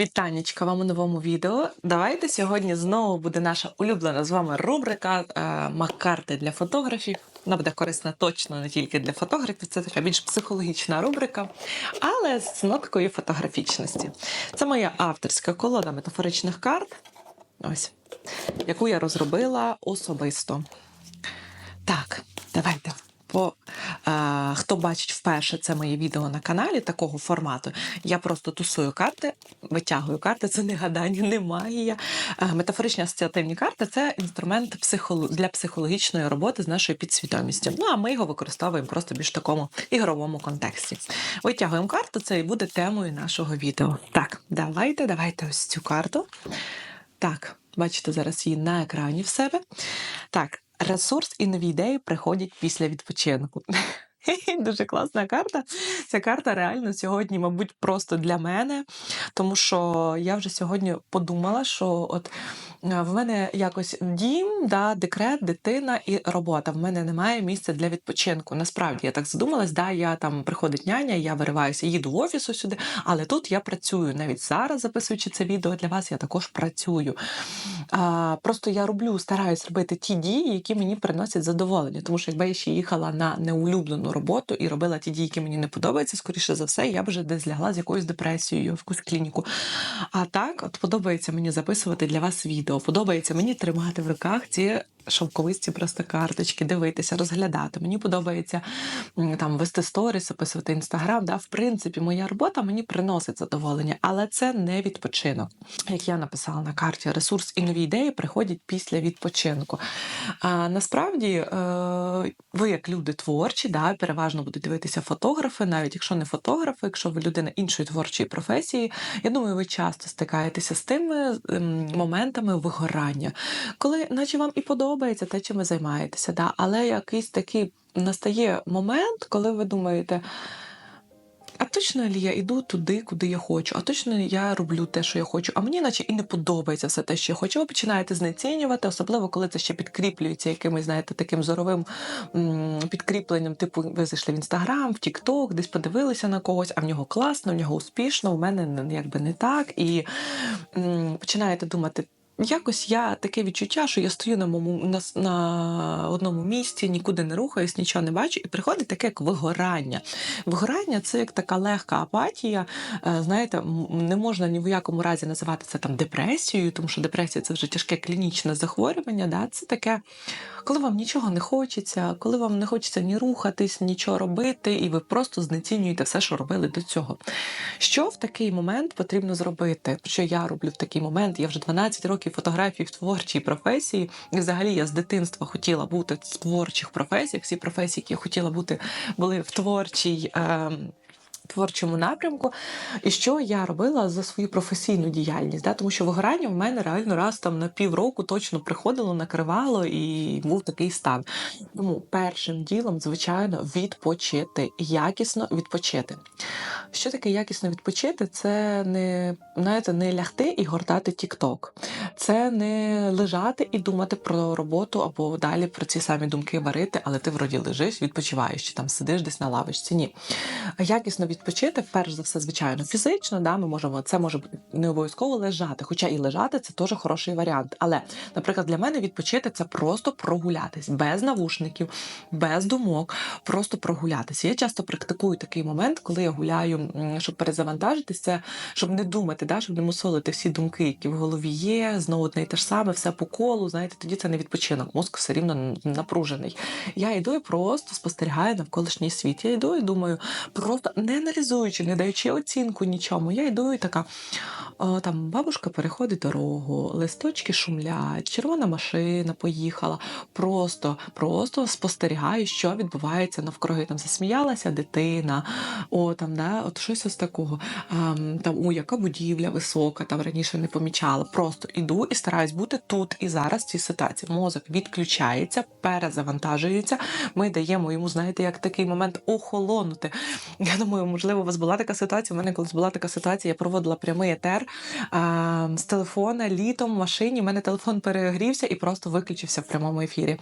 Вітанечка вам у новому відео. Давайте сьогодні знову буде наша улюблена з вами рубрика е, Маккарти для фотографів. Вона буде корисна точно не тільки для фотографів, це така більш психологічна рубрика, але з ноткою фотографічності. Це моя авторська колода метафоричних карт, ось, яку я розробила особисто. Так, давайте. По, е, хто бачить вперше це моє відео на каналі такого формату, я просто тусую карти, витягую карти, це не гадання, не магія. Е, метафоричні асоціативні карти це інструмент психоло... для психологічної роботи з нашою підсвідомістю. Ну а ми його використовуємо просто більш в такому ігровому контексті. Витягуємо карту, це і буде темою нашого відео. Так, давайте, давайте ось цю карту. Так, бачите зараз її на екрані в себе. Так, ресурс і нові ідеї приходять після відпочинку. Дуже класна карта. Ця карта реально сьогодні, мабуть, просто для мене, тому що я вже сьогодні подумала, що от е, в мене якось дім, да, декрет, дитина і робота. В мене немає місця для відпочинку. Насправді я так задумалась, да, я там приходить няня, я вириваюся, їду в офісу сюди, але тут я працюю. Навіть зараз, записуючи це відео для вас, я також працюю. А, Просто я роблю, стараюсь робити ті дії, які мені приносять задоволення. Тому що якби я ще їхала на неулюблену роботу і робила ті дії, які мені не подобаються, скоріше за все, я б вже десь лягла з якоюсь депресією в якусь клініку. А так, от подобається мені записувати для вас відео, подобається мені тримати в руках ці шовковисті просто карточки, дивитися, розглядати. Мені подобається там вести сторіс, описувати інстаграм. Да? В принципі, моя робота мені приносить задоволення, але це не відпочинок. Як я написала на карті, ресурс і нові ідеї приходять після відпочинку. А насправді, е, ви, як люди творчі, да, переважно будуть дивитися фотографи, навіть якщо не фотографи, якщо ви людина іншої творчої професії, я думаю, ви часто стикаєтеся з тими моментами вигорання, коли, наче вам і подобається те, чим ви займаєтеся, да, але якийсь такий настає момент, коли ви думаєте. А точно ли я йду туди, куди я хочу? А точно я роблю те, що я хочу? А мені наче і не подобається все те, що я хочу. Ви починаєте знецінювати, особливо коли це ще підкріплюється якимось, знаєте, таким зоровим підкріпленням. Типу, ви зайшли в інстаграм, в Тікток, десь подивилися на когось, а в нього класно, в нього успішно, в мене якби не так. І починаєте думати. Якось я таке відчуття, що я стою на, моєму, на, на одному місці, нікуди не рухаюсь, нічого не бачу, і приходить таке як вигорання. Вигорання це як така легка апатія. Е, Знаєте, не можна ні в якому разі називати це там депресією, тому що депресія це вже тяжке клінічне захворювання. Да? Це таке, коли вам нічого не хочеться, коли вам не хочеться ні рухатись, нічого робити, і ви просто знецінюєте все, що робили до цього. Що в такий момент потрібно зробити? Що я роблю в такий момент? Я вже 12 років фотографії в творчій професії. І взагалі я з дитинства хотіла бути в творчих професіях. Всі професії, які я хотіла бути, були в творчій. ем, Творчому напрямку, і що я робила за свою професійну діяльність, да? тому що вигорання в мене реально раз там на півроку точно приходило, накривало і був такий стан. Тому першим ділом, звичайно, відпочити, якісно відпочити. Що таке якісно відпочити? Це не знаєте, не лягти і гортати тік-ток. Це не лежати і думати про роботу або далі про ці самі думки варити, але ти вроді лежиш, відпочиваєш чи там сидиш десь на лавочці. Ні. Якісно відпочити, перш за все, звичайно, фізично. Да, ми можемо це може не обов'язково лежати, хоча і лежати це теж хороший варіант. Але, наприклад, для мене відпочити це просто прогулятись без навушників, без думок, просто прогулятися. Я часто практикую такий момент, коли я гуляю, м, щоб перезавантажитися, щоб не думати, да, щоб не мусолити всі думки, які в голові є, знову одне і те ж саме, все по колу. Знаєте, тоді це не відпочинок, мозк все рівно напружений. Я йду і просто спостерігаю навколишній світ. Я йду і думаю, просто не аналізуючи, не даючи оцінку нічому. Я йду і така. О, там бабушка переходить дорогу, листочки шумлять, червона машина поїхала. Просто, просто спостерігаю, що відбувається навкруги. Там засміялася дитина, о, там, да, от щось із такого. Ам, там, о, яка будівля висока, там раніше не помічала. Просто іду і стараюсь бути тут і зараз в цій ситуації. Мозок відключається, перезавантажується. Ми даємо йому, знаєте, як такий момент охолонути. Я думаю, можливо, у вас була така ситуація. У мене колись була така ситуація, я проводила прямий етер а, з телефона літом в машині. У мене телефон перегрівся і просто виключився в прямому ефірі.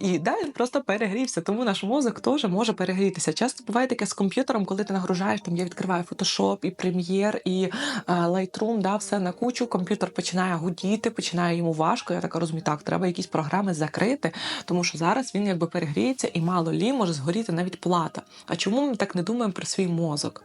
І да, він просто перегрівся, тому наш мозок теж може перегрітися. Часто буває таке з комп'ютером, коли ти нагружаєш, там я відкриваю Photoshop, і Premiere, і а, Lightroom, да, все на кучу. Комп'ютер починає гудіти, починає йому важко. Я така розумію, так, треба якісь програми закрити, тому що зараз він якби перегріється і мало лі може згоріти навіть плата. А чому ми так не думаємо про свій мозок?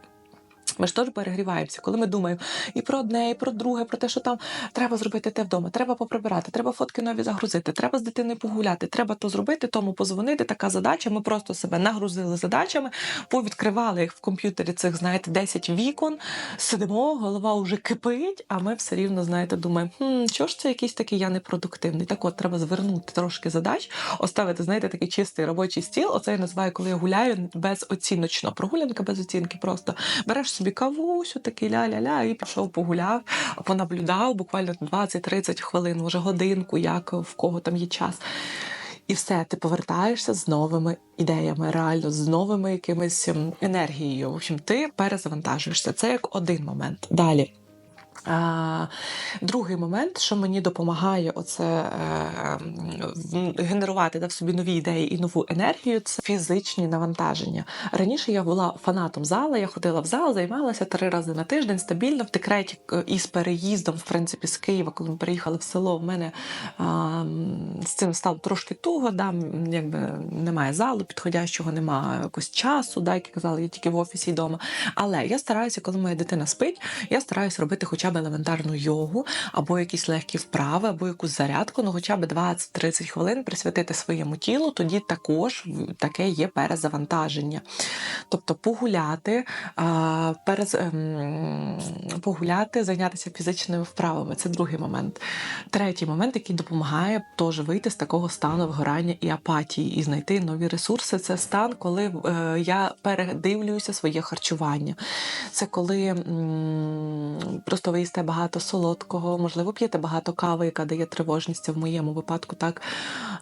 Ми ж теж перегріваємося, коли ми думаємо і про одне, і про друге, про те, що там треба зробити те вдома, треба поприбирати, треба фотки нові загрузити, треба з дитиною погуляти, треба то зробити, тому позвонити. Така задача. Ми просто себе нагрузили задачами, повідкривали їх в комп'ютері цих, знаєте, 10 вікон, сидимо, голова вже кипить, а ми все рівно, знаєте, думаємо, хм, що ж це якийсь такий я непродуктивний. Так от треба звернути трошки задач, оставити, знаєте, такий чистий робочий стіл. Оце я називаю, коли я гуляю безоціночно. Прогулянка без оцінки. Просто береш собі кавусю, такий ля-ля-ля, і пішов погуляв, понаблюдав буквально 20-30 хвилин, може годинку, як в кого там є час. І все, ти повертаєшся з новими ідеями, реально з новими якимись ем, енергією. В общем, ти перезавантажуєшся. Це як один момент. Далі. Другий момент, що мені допомагає оце е, генерувати да, в собі нові ідеї і нову енергію, це фізичні навантаження. Раніше я була фанатом зала, я ходила в зал, займалася три рази на тиждень стабільно в декреті із переїздом, в принципі, з Києва, коли ми переїхали в село, в мене а, з цим стало трошки туго, да, якби немає залу підходящого, немає якогось часу, да, як я я тільки в офісі і вдома. Але я стараюся, коли моя дитина спить, я стараюся робити хоча б елементарну йогу, або якісь легкі вправи, або якусь зарядку, ну хоча б 20-30 хвилин присвятити своєму тілу, тоді також таке є перезавантаження. Тобто погуляти, перез, ем, погуляти, зайнятися фізичними вправами це другий момент. Третій момент, який допомагає теж вийти з такого стану вигорання і апатії і знайти нові ресурси. Це стан, коли е, я передивлююся своє харчування. Це коли просто ви їсте багато солодкого, можливо, п'єте багато кави, яка дає тривожність в моєму випадку. Так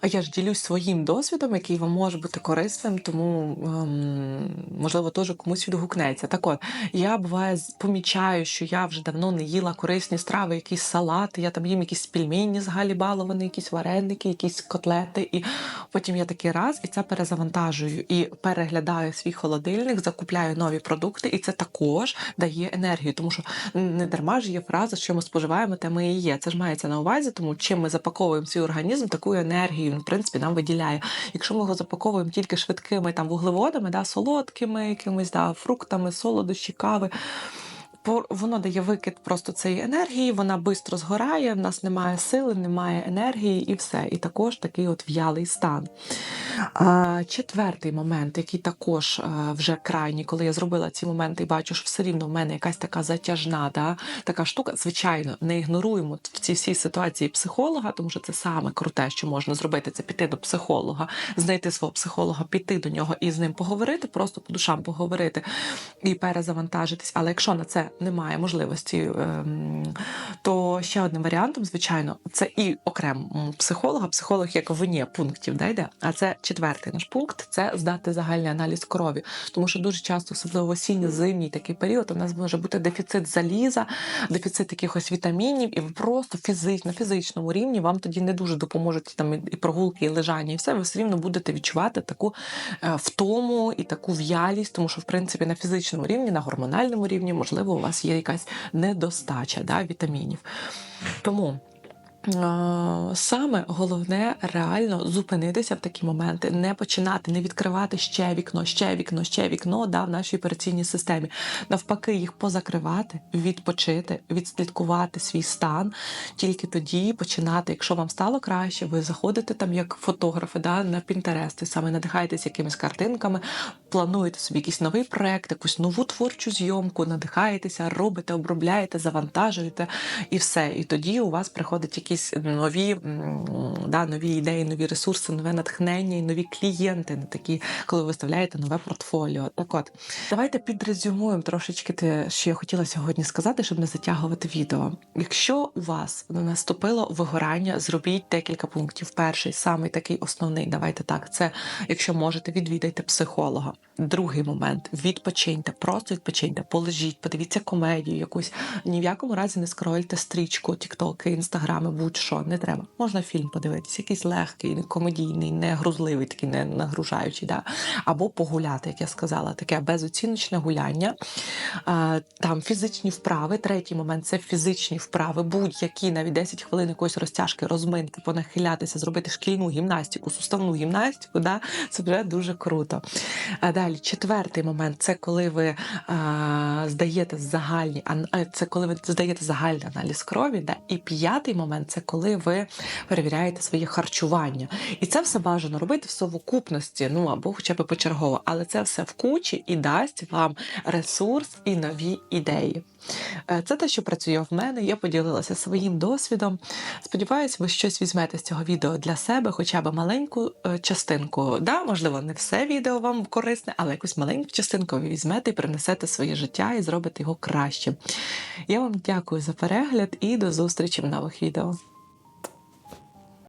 я ж ділюсь своїм досвідом, який вам може бути корисним, тому ем, можливо теж комусь відгукнеться. Так от я буває помічаю, що я вже давно не їла корисні страви, якісь салати. Я там їм якісь пельмені з Галі якісь вареники, якісь котлети. І потім я такий раз і це перезавантажую і переглядаю свій холодильник, закупляю нові продукти, і це також дає енергію, тому що не дарма ж є фраза, що ми споживаємо, те ми і є. Це ж мається на увазі, тому чим ми запаковуємо свій організм, таку енергію він в принципі нам виділяє. Якщо ми його запаковуємо тільки швидкими там вуглеводами, да, солодкими, якимись да, фруктами, солодощі, кави. Воно дає викид просто цієї енергії, вона швидко згорає, в нас немає сили, немає енергії і все. І також такий от в'ялий стан. Четвертий момент, який також а, вже крайній, коли я зробила ці моменти і бачу, що все рівно в мене якась така затяжна, да, така штука. Звичайно, не ігноруємо в цій всій ситуації психолога, тому що це саме круте, що можна зробити, це піти до психолога, знайти свого психолога, піти до нього і з ним поговорити, просто по душам поговорити і перезавантажитись. Але якщо на це немає можливості, ем, то ще одним варіантом, звичайно, це і окремо психолога. Психолог як вині пунктів да, йде. А це четвертий наш пункт це здати загальний аналіз крові. Тому що дуже часто, особливо в осінньо-зимній такий період, у нас може бути дефіцит заліза, дефіцит якихось вітамінів, і ви просто фізич, на фізичному рівні вам тоді не дуже допоможуть там і прогулки, і лежання, і все. Ви все рівно будете відчувати таку е, втому і таку в'ялість, тому що в принципі на фізичному рівні, на гормональному рівні, можливо, вас є якась недостача да, вітамінів. Тому. е, Саме головне реально зупинитися в такі моменти, не починати, не відкривати ще вікно, ще вікно, ще вікно да, в нашій операційній системі. Навпаки, їх позакривати, відпочити, відслідкувати свій стан. Тільки тоді починати. Якщо вам стало краще, ви заходите там як фотографи да, на і саме надихаєтесь якимись картинками, плануєте собі якийсь новий проект, якусь нову творчу зйомку, надихаєтеся, робите, обробляєте, завантажуєте і все. І тоді у вас приходить якісь нові, да, нові ідеї, нові ресурси, нове натхнення і нові клієнти, такі, коли ви виставляєте нове портфоліо. Так от, давайте підрезюмуємо трошечки те, що я хотіла сьогодні сказати, щоб не затягувати відео. Якщо у вас наступило вигорання, зробіть декілька пунктів. Перший, самий такий основний, давайте так. Це якщо можете, відвідайте психолога. Другий момент відпочиньте, просто відпочиньте, полежіть, подивіться комедію якусь. Ні в якому разі не скрольте стрічку, тіктоки, інстаграми, будь-що не треба. Можна фільм подивитися, якийсь легкий, комедійний, не грузливий, такий не нагружаючий. Да? Або погуляти, як я сказала, таке безоціночне гуляння. Там фізичні вправи. Третій момент це фізичні вправи, будь-які навіть 10 хвилин якоїсь розтяжки, розминки, понахилятися, зробити шкільну гімнастику, суставну гімнастику. Да? Це вже дуже круто. Далі, четвертий момент це коли ви а, здаєте загальні е, це коли ви здаєте загальний аналіз крові. Да? І п'ятий момент це коли ви перевіряєте своє харчування. І це все бажано робити в совокупності, ну або хоча б почергово, але це все в кучі і дасть вам ресурс і нові ідеї. Е, Це те, що працює в мене. Я поділилася своїм досвідом. Сподіваюсь, ви щось візьмете з цього відео для себе, хоча б маленьку е, частинку. Да, можливо, не все відео вам корисне, але якусь маленьку частинку ви візьмете і принесете своє життя і зробите його краще. Я вам дякую за перегляд і до зустрічі в нових відео.